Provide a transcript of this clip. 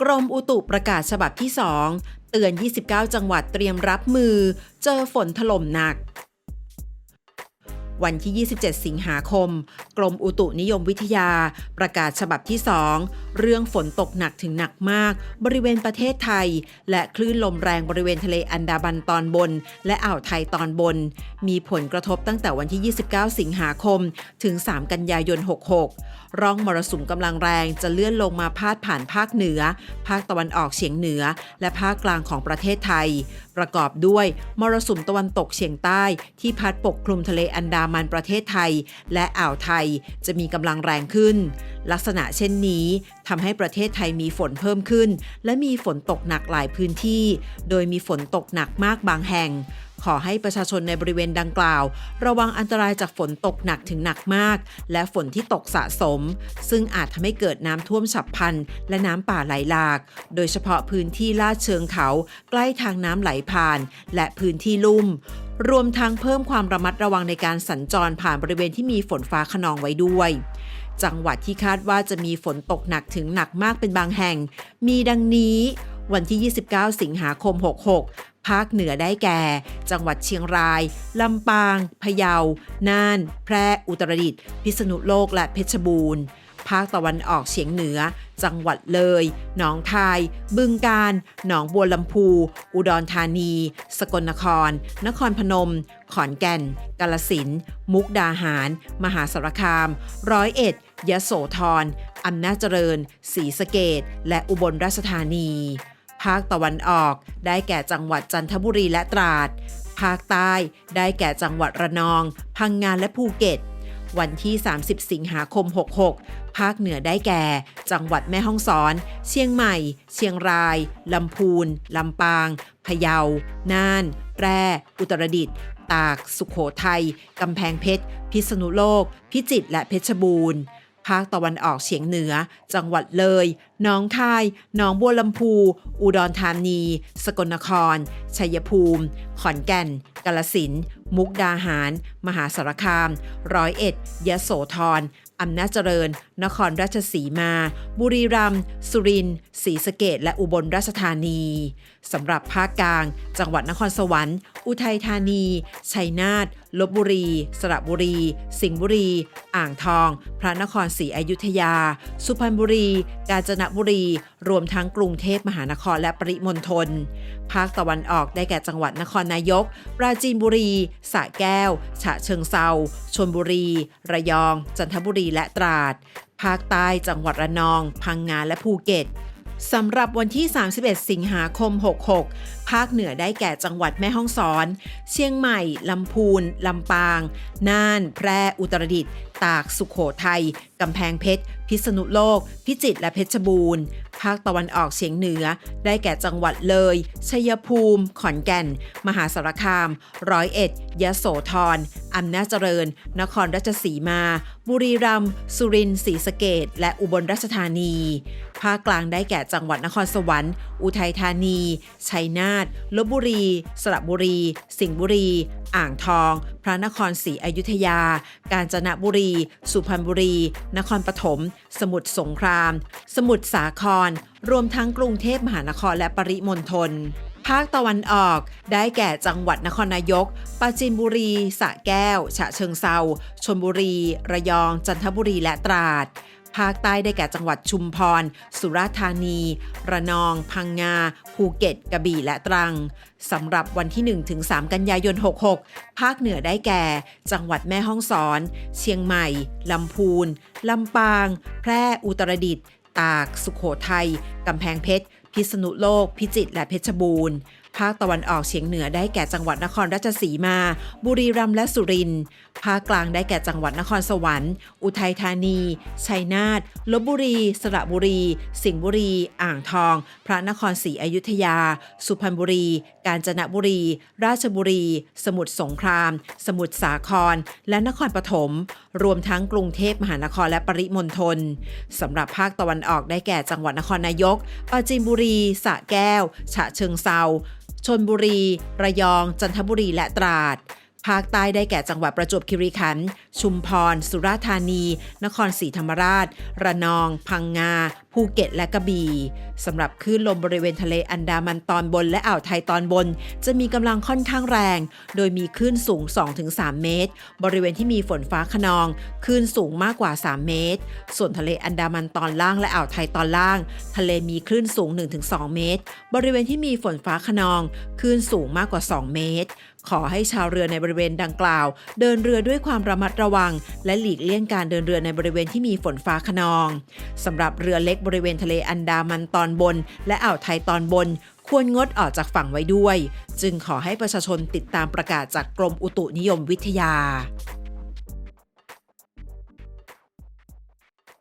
กรมอุตุประกาศฉบับที่ 2 เตือน 29 จังหวัดเตรียมรับมือ เจอฝนถล่มหนัก วันที่ 27 สิงหาคม กรมอุตุนิยมวิทยา ประกาศฉบับที่ 2 เรื่องฝนตกหนักถึงหนักมาก บริเวณประเทศไทย และคลื่นลมแรงบริเวณทะเลอันดามันตอนบน และอ่าวไทยตอนบน มีผลกระทบตั้งแต่วันที่ 29 สิงหาคม ถึง 3 กันยายน 66 ร่องมรสุมกำลังแรงจะเลื่อนลงมาพาดผ่านภาคเหนือ ภาคตะวันออกเฉียงเหนือ และภาคกลางของประเทศไทย ประกอบด้วยมรสุมตะวันตกเฉียงใต้ที่พัดปกคลุมทะเลอันดามันประเทศไทย และอ่าวไทยจะมีกำลังแรงขึ้น ลักษณะเช่นนี้ทำให้ประเทศไทยมีฝนเพิ่มขึ้น และมีฝนตกหนักหลายพื้นที่ โดยมีฝนตกหนักมากบางแห่ง ขอให้ประชาชนในบริเวณดังกล่าว ระวังอันตรายจากฝนตกหนักถึงหนักมาก และฝนที่ตกสะสม ซึ่งอาจทำให้เกิดน้ำท่วมฉับพลัน และน้ำป่าไหลหลาก โดยเฉพาะพื้นที่ลาดเชิงเขา ใกล้ทางน้ำไหลผ่าน และพื้นที่ลุ่มรวมทั้งเพิ่มความระมัดระวังในการสัญจรผ่านบริเวณที่มีฝนฟ้าขนองไว้ด้วย จังหวัดที่คาดว่าจะมีฝนตกหนักถึงหนักมากเป็นบางแห่ง มีดังนี้ วันที่ 29 สิงหาคม 66 ภาคเหนือได้แก่ จังหวัดเชียงราย ลำปาง พะเยา น่าน แพร่ อุตรดิตถ์ พิษณุโลก และเพชรบูรณ์ ภาคตะวันออกเฉียงเหนือ จังหวัดเลย หนองคาย บึงกาฬ หนองบัวลำพู อุดรธานี สกลนคร นครพนม ขอนแก่น กาลสินธุ์มุกดาหาร มหาสารคาม ร้อยเอ็ด ยโสธร อำนาจเจริญ ศรีสะเกดและอุบลราชธานี ภาคตะวันออกได้แก่จังหวัดจันทบุรีและตราด ภาคใต้ได้แก่จังหวัดระนอง พังงานและภูเก็ต วันที่ 30 สิงหาคม 66 ภาคเหนือได้แก่ จังหวัดแม่ฮ่องสอน เชียงใหม่ เชียงราย ลำพูน ลำปาง พะเยา น่าน แพร่ อุตรดิตถ์ ตาก สุขโขทัย กำแพงเพชร พิษณุโลก พิจิตร และเพชรบูรณ์าคตะวันออกเฉียงเหนือ จังหวัดเลยหนองคายหนองบัวลำพู อุดรธานี สกลนคร ชัยภูมิ ขอนแก่น กาลสินธุ์มุกดาหาร มหาสารคาม ร้อยเอ็ด ยโสธรอำนาจเจริญ นครราชสีมา บุรีรัมย์ สุรินทร์ ศรีสะเกดและอุบลราชธานี สำหรับภาคกลาง จังหวัดนครสวรรค์อุทัยธานี ชัยนาท ลบบุรี สระบุรี สิงห์บุรี อ่างทอง พระนครศรีอยุธยา สุพรรณบุรี กาญจนบุรี รวมทั้งกรุงเทพมหานครและปริมณฑล ภาคตะวันออกได้แก่จังหวัดนครนายก ปราจีนบุรี สระแก้ว ฉะเชิงเซาชลบุรี ระยอง จันทบุรี และตราด ภาคใต้ จังหวัดระนอง พังงานและภูเก็ตสำหรับวันที่ 31 สิงหาคม 66 ภาคเหนือได้แก่จังหวัดแม่ฮ่องสอน เชียงใหม่ ลำพูน ลำปาง น่าน แพร่ อุตรดิตถ์ ตาก สุขโขทัย กำแพงเพชร พิษณุโลก พิจิตร และเพชรบูรณ์ ภาคตะวันออกเฉียงเหนือ ได้แก่จังหวัดเลย ชัยภูมิ ขอนแก่น มหาสารคาม ร้อยเอ็ด ยโสธร อำนาจเจริญ นครราชสีมา บุรีรัมย์ สุรินทร์ ศรีสะเกดและอุบลราชธานี ภาคกลางได้แก่จังหวัดนครสวรรค์ อุทัยธานี ชัยนาทลบบุรี สระบุรี สิงห์บุรี อ่างทอง พระนครศรีอยุธยา กาญจนบุรี สุพรรณบุรี นครปฐม สมุทรสงคราม สมุทรสาคร รวมทั้งกรุงเทพมหานครและปริมณฑลภาคตะวันออก ได้แก่จังหวัดนครนายก ปราจีนบุรี สระแก้ว ฉะเชิงเซาชลบุรี ระยอง จันทบุรี และตราด ภาคใต้ได้แก่จังหวัดชุมพร สุราษฎร์ธานี ระนอง พังงา ภูเก็ต กระบี่ และตรัง สำหรับวันที่ 1-3 กันยายน 66 ภาคเหนือได้แก่ จังหวัดแม่ฮ่องสอน เชียงใหม่ ลำพูน ลำปาง แพร่ อุตรดิตถ์ ตาก สุขโขทัย กำแพงเพชร พิษณุโลก พิจิตร และเพชรบูรณ์ ภาคตะวันออกเฉียงเหนือได้แก่จังหวัดนครราชสีมา บุรีรัมย์และสุรินทร์ภาคกลางได้แก่จังหวัดนครสวรรค์ อุทัยธานี ชัยนาทลบบุรี สระบุรี สิงห์บุรี อ่างทอง พระนครศรีอยุธยา สุพรรณบุรี กาญจนบุรี ราชบุรี สมุทรสงคราม สมุทรสาคร และนครปฐมรวมทั้งกรุงเทพมหานครและปริมณฑลสำหรับภาคตะวันออกได้แก่จังหวัดนครนายก ปราจีนบุรีสระแก้ว ฉะเชิงเซา นบุรี ระยอง จันทบุรีและตราด ภาคใต้ได้แก่จังหวัดประจวบคีรีขันธ์ชุมพร สุราษฎร์ธานี นครศรีธรรมราช ระนอง พังงาภูเก็ตและกระบี่สำหรับคลื่นลมบริเวณทะเลอันดามันตอนบนและอ่าวไทยตอนบน จะมีกำลังค่อนข้างแรง โดยมีคลื่นสูง 2-3 เมตร บริเวณที่มีฝนฟ้าขนองคลื่นสูงมากกว่า 3 เมตร ส่วนทะเลอันดามันตอนล่างและอ่าวไทยตอนล่าง ทะเลมีคลื่นสูง 1-2 เมตร บริเวณที่มีฝนฟ้าขนองคลื่นสูงมากกว่า 2 เมตรขอให้ชาวเรือในบริเวณดังกล่าว เดินเรือด้วยความระมัดระวัง และหลีกเลี่ยงการเดินเรือในบริเวณที่มีฝนฟ้าขนองสำหรับเรือเล็กบริเวณทะเลอันดามันตอนบน และอ่าวไทยตอนบน ควรงดออกจากฝั่งไว้ด้วย จึงขอให้ประชาชนติดตามประกาศจากกรมอุตุนิยมวิทยา